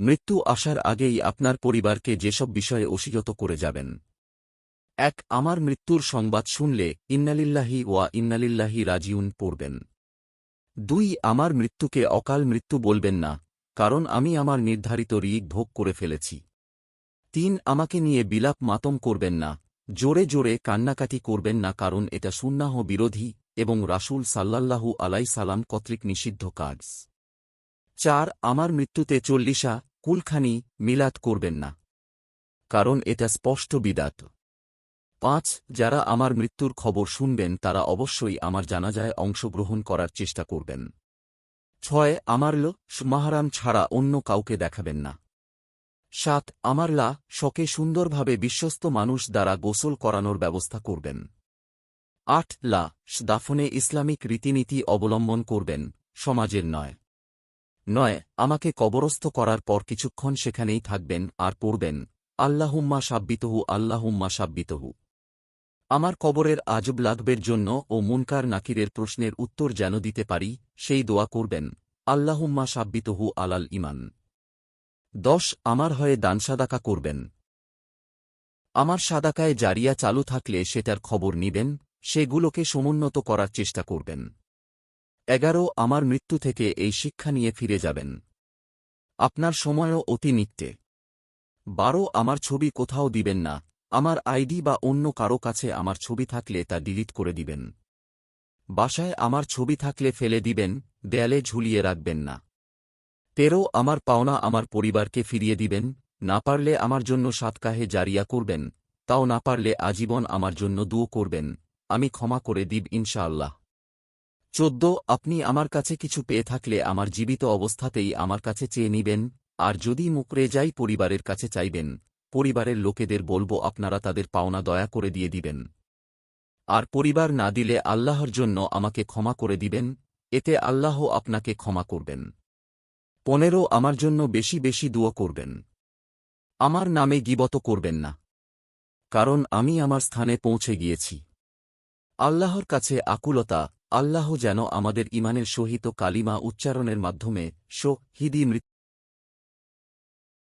মৃত্যু আসার আগেই আপনার পরিবারকে যেসব বিষয়ে ওসিয়ত করে যাবেন। এক, আমার মৃত্যুর সংবাদ শুনলে ইন্নালিল্লাহি ওয়া ইন্নালিল্লাহি রাজিউন পড়বেন। দুই, আমার মৃত্যুকে অকাল মৃত্যু বলবেন না, কারণ আমি আমার নির্ধারিত রিগ ভোগ করে ফেলেছি। তিন, আমাকে নিয়ে বিলাপ মাতম করবেন না, জোরে জোরে কান্নাকাটি করবেন না, কারণ এটা সুন্নাহ বিরোধী এবং রাসূল সাল্লাল্লাহু আলাই সালাম কর্তৃক নিষিদ্ধ কাজ। চার, আমার মৃত্যুতে চল্লিশা কুলখানি মিলাদ করবেন না। কারণ এটা স্পষ্ট বিদাত। পাঁচ, যারা আমার মৃত্যুর খবর শুনবেন, তারা অবশ্যই আমার জানাজায় অংশগ্রহণ করার চেষ্টা করবেন। ছয়, আমার ল মাহারাম ছাড়া অন্য কাউকে দেখাবেন না। সাত, আমার লা, শকে সুন্দরভাবে বিশ্বস্ত মানুষ দ্বারা গোসল করানোর ব্যবস্থা করবেন। আট, লা, দাফনে ইসলামিক রীতিনীতি অবলম্বন করবেন, সমাজের নয়। নয়, আমাকে কবরস্থ করার পর কিছুক্ষণ সেখানেই থাকবেন আর পড়বেন। আল্লাহুম্মা সাব্বিতহু আল্লাহুম্মা সাব্বিতহু। আমার কবরের আজব লাগবের জন্য ও মুনকার নাকিরের প্রশ্নের উত্তর যেন দিতে পারি, সেই দোয়া করবেন। আল্লাহুম্মা সাব্বিতহু আলাল ইমান দশ, আমার হয়ে দান সাদাকা করবেন। আমার সাদাকায় জারিয়া চালু থাকলে সেটার খবর নিবেন, সেগুলোকে সমুন্নত করার চেষ্টা করবেন। এগারো আমার মৃত্যু থেকে এই শিক্ষা নিয়ে ফিরে যাবেন। আপনার সময়ও অতি নিত্যে। বারো আমার ছবি কোথাও দিবেন না, আমার আইডি বা অন্য কারও কাছে আমার ছবি থাকলে তা ডিলিট করে দিবেন। বাসায় আমার ছবি থাকলে ফেলে দিবেন, দেয়ালে ঝুলিয়ে রাখবেন না। তেরো আমার পাওনা আমার পরিবারকে ফিরিয়ে দিবেন, না পারলে আমার জন্য সাতকাহে জারিয়া করবেন, তাও না পারলে আজীবন আমার জন্য দুও করবেন, আমি ক্ষমা করে দিব ইনশাআল্লাহ। চোদ্দ, আপনি আমার কাছে কিছু পেয়ে থাকলে আমার জীবিত অবস্থাতেই আমার কাছে চেয়ে নিবেন, আর যদি মুকরে যাই পরিবারের কাছে চাইবেন, পরিবারের লোকেদের বলব আপনারা তাদের পাওনা দয়া করে দিয়ে দিবেন। আর পরিবার না দিলে আল্লাহর জন্য আমাকে ক্ষমা করে দিবেন, এতে আল্লাহ আপনাকে ক্ষমা করবেন। পনেরো, আমার জন্য বেশি বেশি দুয়ো করবেন। আমার নামে গিবত করবেন না। কারণ আমি আমার স্থানে পৌঁছে গিয়েছি। আল্লাহর কাছে আকুলতা আল্লাহ যেন আমাদের ইমানের সহিত কালিমা উচ্চারণের মাধ্যমে শো হিদি মৃত্যু